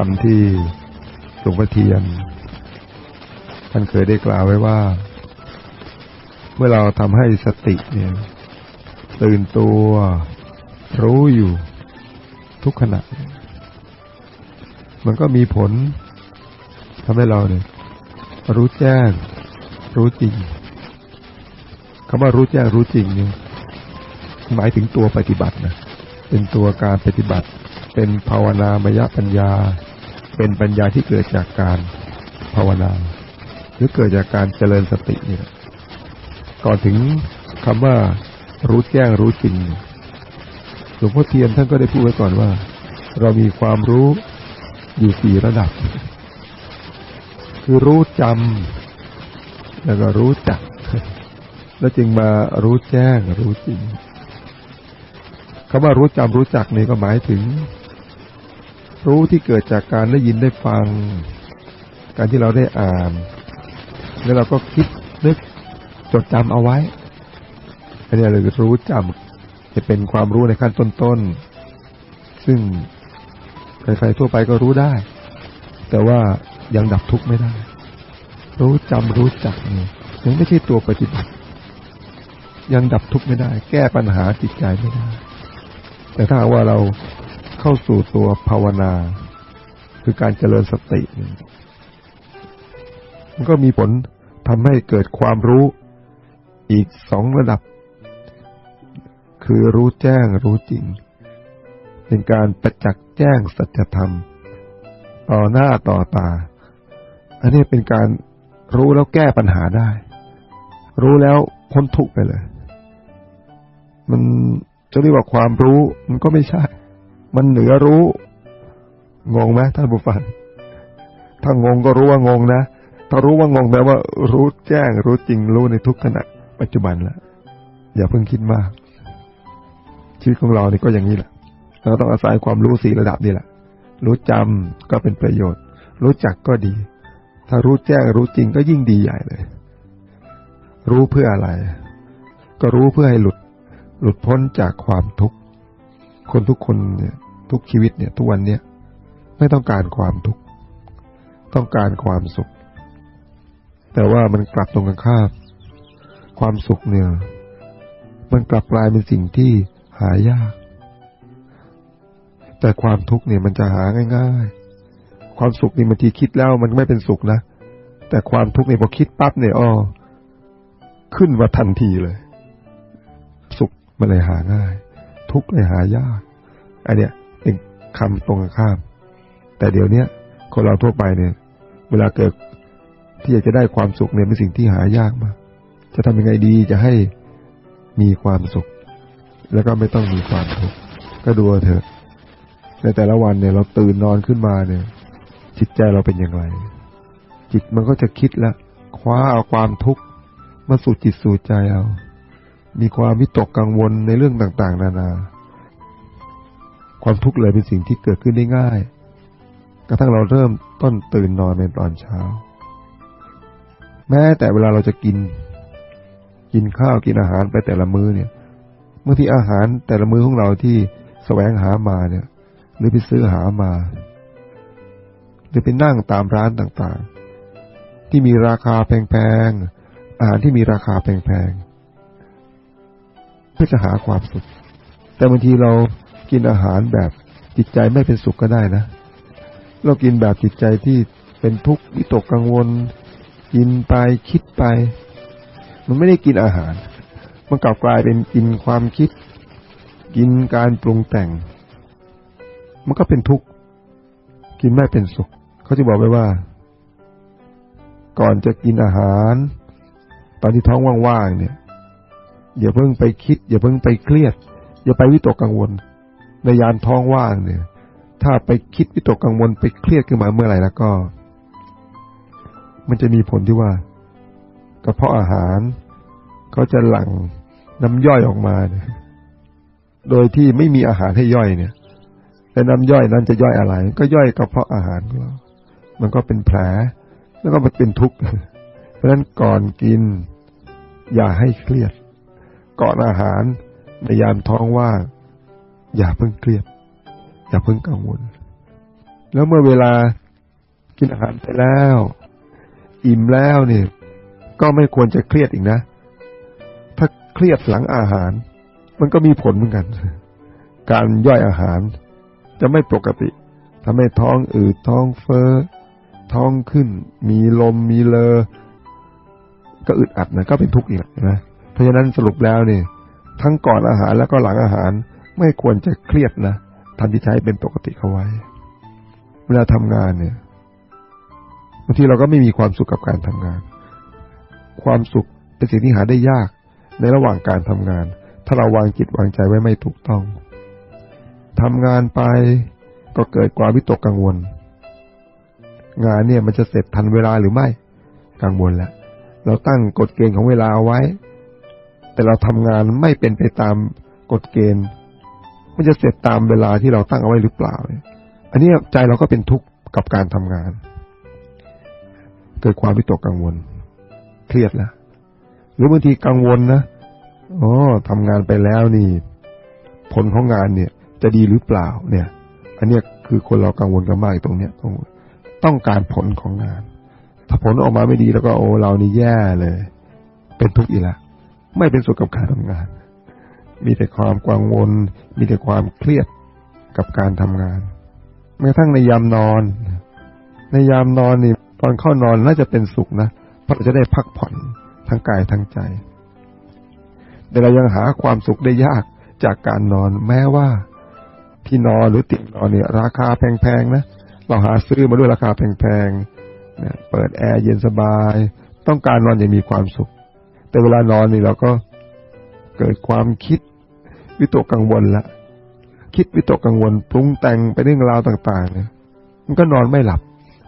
คำที่หลวงพ่อเทียน ท่านเคยได้กล่าวไว้ว่า เมื่อเราทำให้สติเนี่ยตื่นตัวรู้อยู่ทุกขณะ มันก็มีผลทำให้เราเนี่ยรู้แจ้ง รู้จริงคำว่ารู้แจ้งรู้จริงเนี่ยหมายถึงตัวปฏิบัตินะเป็นตัวการปฏิบัติ เป็นภาวนามยปัญญา เป็นปัญญาที่เกิดจากการภาวนา หรือเกิดจากการเจริญสติเนี่ยก่อนถึงคำว่ารู้แจ้งรู้จริงหลวงพ่อเทียนท่านก็ได้พูดไว้ก่อนว่า เรามีความรู้อยู่สี่ระดับ คือรู้จำแล้วก็รู้จัก แล้วจึงมารู้แจ้งรู้จริงคำว่ารู้จำรู้จักนี่ก็หมายถึง รู้ที่เกิดจากการได้ยินได้ฟัง การที่เราได้อ่าน แล้วเราก็คิดนึกจดจำเอาไว้อันนี้เลยรู้จำจะเป็นความรู้ในขั้นต้นๆ ซึ่งใครๆทั่วไปก็รู้ได้ แต่ว่ายังดับทุกข์ไม่ได้ รู้จำรู้จักนี่ยังไม่ใช่ตัวปฏิบัติ ยังดับทุกข์ไม่ได้ แก้ปัญหาจิตใจไม่ได้ แต่ถ้าว่าเรา เข้าสู่ตัวภาวนา คือการเจริญสติ มันก็มีผลทำให้เกิดความรู้อีกสองระดับ คือรู้แจ้งรู้จริง เป็นการประจักษ์แจ้งสัจธรรม ต่อหน้าต่อตา อันนี้เป็นการรู้แล้วแก้ปัญหาได้ รู้แล้วพ้นทุกไปเลย มันจะเรียกว่าความรู้มันก็ไม่ใช่ มันเหนือรู้ งงไหมท่านผู้ฟัง ถ้างงก็รู้ว่างงนะ ถ้ารู้ว่างงแปลว่า รู้แจ้ง รู้จริงรู้ในทุกขณะปัจจุบันแล้วอย่าเพิ่งคิดมากชีวิตของเรานี่ก็อย่างนี้แหละเราต้องอาศัยความรู้สี่ระดับนี่แหละ รู้จำก็เป็นประโยชน์ รู้จักก็ดี ถ้ารู้แจ้งรู้จริงก็ยิ่งดีใหญ่เลย รู้เพื่ออะไร ก็รู้เพื่อให้หลุด หลุดพ้นจากความทุกข์ คนทุกคนเนี่ยทุกชีวิตเนี่ยทุกวันเนี่ยไม่ต้องการความทุกข์ต้องการความสุข แต่ว่ามันกลับตรงกันข้ามความสุขเนี่ย มันกลับกลายเป็นสิ่งที่หายาก แต่ความทุกข์เนี่ยมันจะหาง่ายๆ ความสุขนี่บางทีคิดแล้วมันไม่เป็นสุขนะแต่ความทุกข์เนี่ยพอคิดปั๊บเนี่ยอ้อขึ้นมาทันทีเลย สุขมันเลยหาง่าย ทุกข์เลยหายาก อันเนี้ยเป็นคำตรงกันข้าม แต่เดี๋ยวเนี้ยคนเราทั่วไปเนี่ย เวลาเกิดที่อยากจะได้ความสุขเนี่ยเป็นสิ่งที่หายากมาก จะทำยังไงดีจะให้มีความสุข แล้วก็ไม่ต้องมีความทุกข์ก็ดูเถอะ ในแต่ละวันเนี่ยเราตื่นนอนขึ้นมาเนี่ย จิตใจเราเป็นอย่างไร จิตมันก็จะคิดล้วคว้าเอาความทุกข์มาสู่จิตสู่ใจเอา มีความวิตกกังวลในเรื่องต่างๆ นานา ความทุกข์เลยเป็นสิ่งที่เกิดขึ้นได้ง่าย กระทั่งเราเริ่มต้นตื่นนอนในตอนเช้า แม้แต่เวลาเราจะกิน กินข้าวกินอาหารไปแต่ละมื้อเนี่ยเมื่อที่อาหารแต่ละมื้อของเราที่แสวงหามาเนี่ย หรือไปซื้อหามา หรือไปนั่งตามร้านต่างๆ ที่มีราคาแพงๆอาหารที่มีราคาแพงๆ พื่อจะหาความสุข แต่บางทีเรากินอาหารแบบจิตใจไม่เป็นสุขก็ได้นะ เรากินแบบจิตใจที่เป็นทุกข์วิตกกังวล กินไปคิดไป มันไม่ได้กินอาหาร มันกลับกลายเป็นกินความคิด กินการปรุงแต่ง มันก็เป็นทุกข์กินไม่เป็นสุข เขาจะบอกไว้ว่า ก่อนจะกินอาหาร ตอนที่ท้องว่างๆเนี่ย อย่าเพิ่งไปคิด อย่าเพิ่งไปเครียด อย่าไปวิตกกังวล ในยานท้องว่างเนี่ย ถ้าไปคิดวิตกกังวลไปเครียดขึ้นมาเมื่อไหร่แล้วก็ มันจะมีผลที่ว่ากระเพาะอาหารเขาจะหลั่งน้ำย่อยออกมาเนี่ยโดยที่ไม่มีอาหารให้ย่อยเนี่ยแต่น้ำย่อยนั้นจะย่อยอะไร ก็ย่อยกระเพาะอาหารของเรา มันก็เป็นแผล แล้วก็มันเป็นทุกข์ เพราะฉะนั้นก่อนกิน อย่าให้เครียด ก่อนอาหารในยามท้องว่างอย่าเพิ่งเครียด อย่าเพิ่งกังวล แล้วเมื่อเวลากินอาหารไปแล้ว อิ่มแล้วเนี่ย ก็ไม่ควรจะเครียดอีกนะ ถ้าเครียดหลังอาหาร มันก็มีผลเหมือนกัน การย่อยอาหาร จะไม่ปกติทำให้ท้องอืดท้องเฟ้อ ท้องขึ้น มีลมมีเลอ ก็อึดอัดนะก็เป็นทุกข์อีกนะ ราะฉะนั้นสรุปแล้วเนี่ยทั้งก่อนอาหารแล้วก็หลังอาหารไม่ควรจะเครียดนะทำที่ใช้เป็นปกติเข้าไว้ เวลาทำงานเนี่ยบางทีเราก็ไม่มีความสุขกับการทำงาน ความสุขเป็นสิ่งที่หาได้ยากในระหว่างการทำงาน ถ้าเราวางจิตวางใจไว้ไม่ถูกต้องทำงานไปก็เกิดความวิตกกังวล งานเนี่ยมันจะเสร็จทันเวลาหรือไม่กังวลแล้วเราตั้งกฎเกณฑ์ของเวลาเอาไว้ แต่เราทำงานไม่เป็นไปตามกฎเกณฑ์ มันจะเสร็จตามเวลาที่เราตั้งเอาไว้หรือเปล่าเนี่ยอันนี้ใจเราก็เป็นทุกข์กับการทำงาน เกิดความวิตกกังวล เครียดแล้วหรือบางทีกังวลนะอ๋อทำงานไปแล้วนี่ ผลของงานเนี่ย จะดีหรือเปล่าเนี่ย อันเนี้ยคือคนเรากังวลกันมากตรงเนี้ยต้องต้องการผลของงาน ถ้าผลออกมาไม่ดีแล้วก็โอ้เรานี่แย่เลย เป็นทุกข์อีกและ ไม่เป็นสุขกับการทำงาน มีแต่ความกังวล มีแต่ความเครียดกับการทำงานแม้กระทั่งในยามนอน ในยามนอนนี่ตอนเข้านอนน่าจะเป็นสุขนะเพราะเราจะได้พักผ่อนทั้งกายทั้งใจ แต่เรายังหาความสุขได้ยากจากการนอนแม้ว่าที่นอนหรือเตียงนอนเนี่ย ราคาแพงๆนะเราหาซื้อมาด้วยราคาแพงๆเปิดแอร์เย็นสบาย ต้องการนอนอย่างมีความสุข แต่เวลานอนนี่เราก็เกิดความคิดวิตกกังวลละคิดวิตกกังวลปรุงแต่งไปเรื่องราวต่าง ๆ เนี่ย มันก็นอนไม่หลับ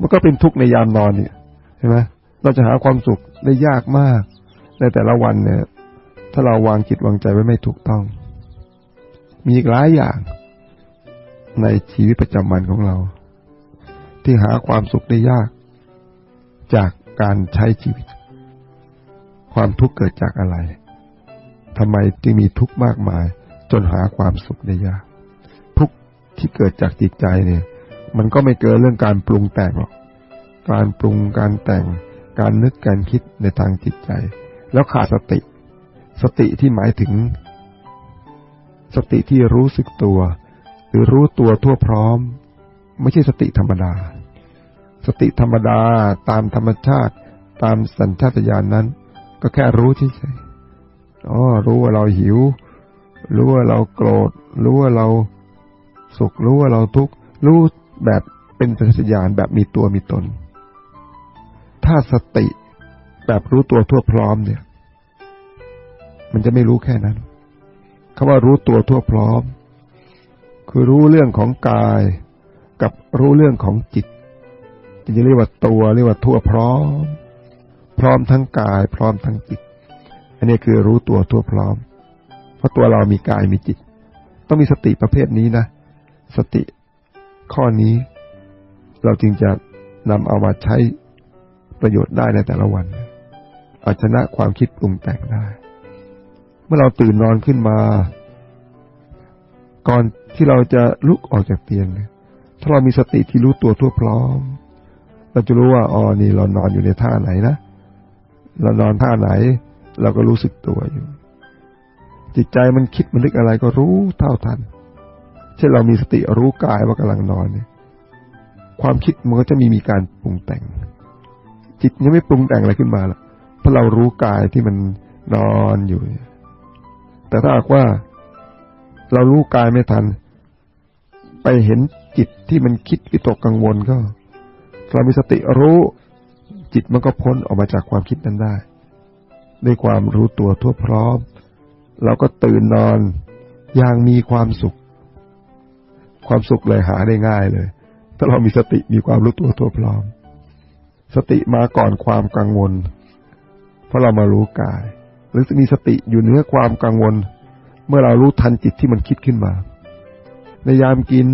มันก็เป็นทุกข์ในยามนอนเนี่ยใช่ไหมเราจะหาความสุขได้ยากมาก ในแต่ละวันเนี่ย ถ้าเราวางจิตวางใจไว้ไม่ถูกต้อง มีอีกหลายอย่างในชีวิตประจำวันของเรา ที่หาความสุขได้ยาก จากการใช้ชีวิต ความทุกข์เกิดจากอะไรทำไมจึงมีทุกข์มากมาย จนหาความสุขได้ยาก ทุกข์ที่เกิดจากจิตใจเนี่ย มันก็ไม่เกินเรื่องการปรุงแต่งหรอก การปรุงการแต่ง การนึกการคิดในทางจิตใจ แล้วขาดสติ สติที่หมายถึง สติที่รู้สึกตัว หรือรู้ตัวทั่วพร้อม ไม่ใช่สติธรรมดา สติธรรมดาตามธรรมชาติตามสัญชาตญาณนนั้น ก็แค่รู้เฉยๆอ๋อรู้ว่าเราหิว รู้ว่าเราโกรธ รู้ว่าเราสุข รู้ว่าเราทุกข์ รู้แบบเป็นสัญญาณแบบมีตัวมีตน ถ้าสติแบบรู้ตัวทั่วพร้อมเนี่ย มันจะไม่รู้แค่นั้นคำว่ารู้ตัวทั่วพร้อม คือรู้เรื่องของกาย กับรู้เรื่องของจิตจะเรียกว่าตัวเรียกว่าทั่วพร้อม ร้อมทั้งกาย พร้อมทั้งจิต อันนี้คือรู้ตัวทั่วพร้อม เพราะตัวเรามีกายมีจิต ต้องมีสติประเภทนี้นะ สติข้อนี้ เราจึงจะนำเอามาใช้ประโยชน์ได้ในแต่ละวันเอาชนะความคิดปรุงแต่งได้ เมื่อเราตื่นนอนขึ้นมา ก่อนที่เราจะลุกออกจากเตียง ถ้าเรามีสติที่รู้ตัวทั่วพร้อม เราจะรู้ว่าอ๋อนี่เรานอนอยู่ในท่าไหนนะ เรานอนท่าไหน เราก็รู้สึกตัวอยู่ จิตใจมันคิดมันนึกอะไรก็รู้เท่าทัน เช่นเรามีสติรู้กายว่ากำลังนอนเนี่ย ความคิดมันก็จะมีมีการปรุงแต่ง จิตยังไม่ปรุงแต่งอะไรขึ้นมาหรอกเพราะเรารู้กายที่มันนอนอยู่ แต่ถ้าหากว่า เรารู้กายไม่ทัน ไปเห็นจิตที่มันคิดวิตกกังวลก็ เรามีสติรู้ จิตมันก็พ้นออกมาจากความคิดนั้นได้ ด้วยความรู้ตัวทั่วพร้อม เราก็ตื่นนอนอย่างมีความสุข ความสุขเลยหาได้ง่ายเลย ถ้าเรามีสติมีความรู้ตัวทั่วพร้อม สติมาก่อนความกังวล เพราะเรามารู้กาย หรือมีสติอยู่เหนือความกังวล เมื่อเรารู้ทันจิตที่มันคิดขึ้นมา ในยามกิน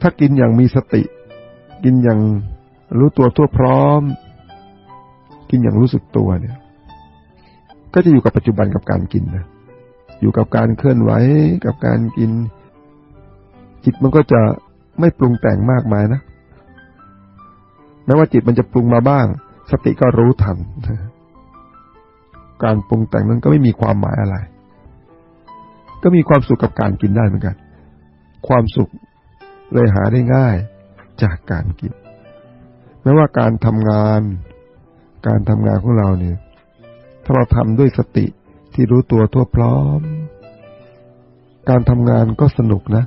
ถ้ากินอย่างมีสติ กินอย่าง รู้ตัวทั่วพร้อม กินอย่างรู้สึกตัวเนี่ย ก็จะอยู่กับปัจจุบันกับการกินนะอยู่กับการเคลื่อนไหวกับการกิน จิตมันก็จะไม่ปรุงแต่งมากมายนะแม้ว่าจิตมันจะปรุงมาบ้าง สติก็รู้ทันการปรุงแต่งนั้นก็ไม่มีความหมายอะไร ก็มีความสุขกับการกินได้เหมือนกัน ความสุขเลยหาได้ง่ายจากการกิน แม้ว่าการทำงาน การทำงานของเราเนี่ย ถ้าเราทำด้วยสติที่รู้ตัวทั่วพร้อม การทำงานก็สนุกนะ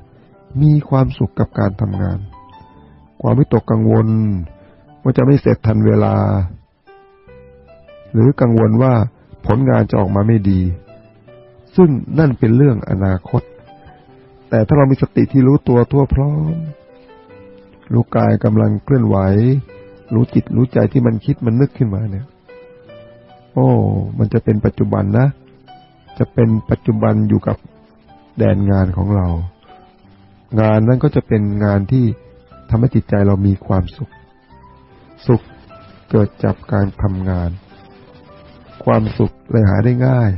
มีความสุขกับการทำงาน ความไม่ตกกังวลว่าจะไม่เสร็จทันเวลา หรือกังวลว่าผลงานจะออกมาไม่ดี ซึ่งนั่นเป็นเรื่องอนาคต แต่ถ้าเรามีสติที่รู้ตัวทั่วพร้อม รู้กายกำลังเคลื่อนไหว รู้จิตรู้ใจที่มันคิดมันนึกขึ้นมาเนี่ย โอ้ มันจะเป็นปัจจุบันนะ จะเป็นปัจจุบันอยู่กับแดนงานของเรา งานนั้นก็จะเป็นงานที่ทำให้จิตใจเรามีความสุข สุขเกิดจากการทำงาน ความสุขเลยหาได้ง่าย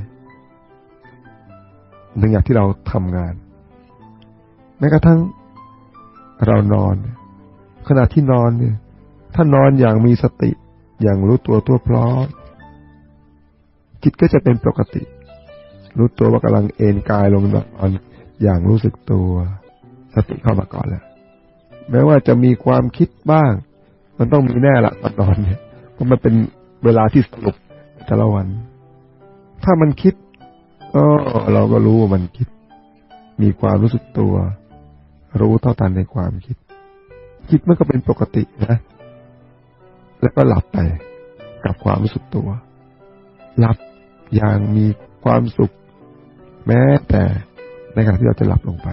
หนึ่งอย่างที่เราทำงาน แม้กระทั่งเรานอน ขณะที่นอนเนี่ย ถ้านอนอย่างมีสติ อย่างรู้ตัวตัวพร้อมจิตก็จะเป็นปกติ รู้ตัวว่ากำลังเอนกายลงนอนอย่างรู้สึกตัว สติเข้ามาก่อนแล้วแม้ว่าจะมีความคิดบ้าง มันต้องมีแน่ละตอนนอนเนี่ยเพราะมันเป็นเวลาที่สรุปแต่ละวัน ถ้ามันคิดก็เราก็รู้ว่ามันคิด มีความรู้สึกตัว รู้เท่าทันในความคิด คิดมันก็เป็นปกตินะ แล้วก็หลับไปกับความรู้สึกตัว หลับอย่างมีความสุข แม้แต่ในขณะที่เราจะหลับลงไป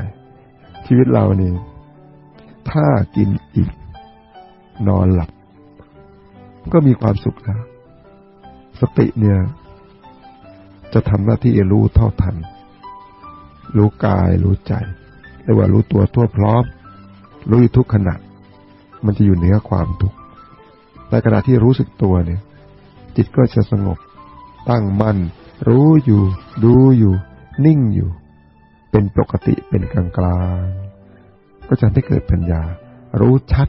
ชีวิตเรานี่ถ้ากินอิ่มนอนหลับ ก็มีความสุขแล้ว สติเนี่ย จะทำหน้าที่รู้เท่าทัน รู้กายรู้ใจเรียกว่ารู้ตัวทั่วพร้อม รู้ทุกขณะ มันจะอยู่เหนือความทุกข์ ในขณะที่รู้สึกตัวเนี่ย จิตก็จะสงบ ตั้งมั่น รู้อยู่ ดูอยู่ นิ่งอยู่ เป็นปกติเป็นกลางกลางก็จะให้เกิดปัญญา รู้ชัด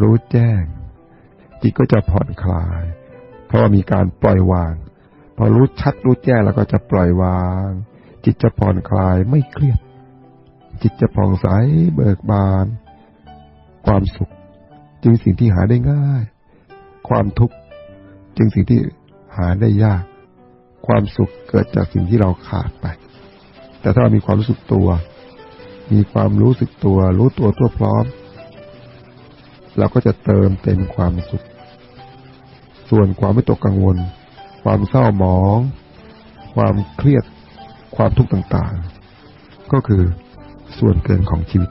รู้แจ้ง จิตก็จะผ่อนคลาย เพราะว่ามีการปล่อยวาง พอรู้ชัดรู้แจ้งแล้วก็จะปล่อยวาง จิตจะผ่อนคลายไม่เครียด จิตจะผ่องใสเบิกบาน ความสุข จึงสิ่งที่หาได้ง่าย ความทุกข์จึงสิ่งที่หาได้ยาก ความสุขเกิดจากสิ่งที่เราขาดไป แต่ถ้าเรามีความรู้สึกตัว มีความรู้สึกตัว รู้ตัวทั่วพร้อม เราก็จะเติมเต็มความสุข ส่วนความไม่ตกกังวล ความเศร้าหมอง ความเครียด ความทุกข์ต่างๆ ก็คือส่วนเกินของชีวิต